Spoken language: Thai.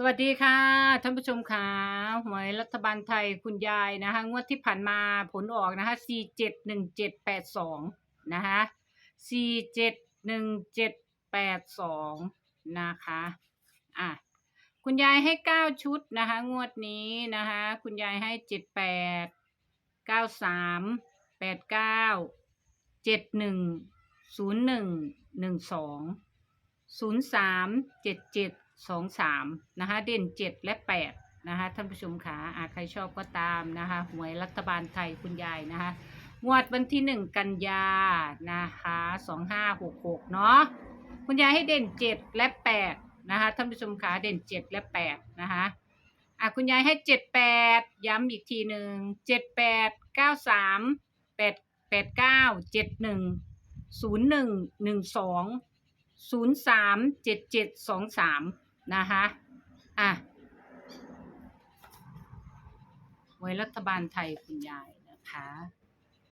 สวัสดีค่ะท่านผู้ชมค่ะหวยรัฐบาลไทยคุณยายนะคะงวดที่ผ่านมาผลออกนะคะสี่เจ็ดหนึ่งเจ็ดแปดสองนะคะสี่เจ็ดหนึ่งเจ็ดแปดสองนะคะอะคุณยายให้เก้าชุดนะคะ งวดนี้นะคะคุณยายให้เจ็ดแปดเก้าสามแปดเก้าเจ็ดหนึ่งศูนย์หนึ่งหนึ่งสองศูนย์สามเจ็ดเจ็ด สองสามนะคะเด่นเจ็ดและแปดนะคะท่านผู้ชมขาอาใครชอบก็ตามนะคะหวยรัฐบาลไทยคุณยายนะคะงวดวันที่หนึ่งกันยานะคะสองห้าหกหกเนาะคุณยายให้เด่นเจ็ดและแปดนะคะท่านผู้ชมขาเด่นเจ็ดและแปดนะคะอะคุณยายให้เจ็ดแปดย้ำอีกทีหนึ่งเจ็ดแปดเก้าสามแปดแปดเก้าเจ็ดหนึ่งศูนย์หนึ่งหนึ่งสองศูนย์สามเจ็ดเจ็ดสองสาม นะคะอะไว้รัฐบาลไทยคุณยายนะคะ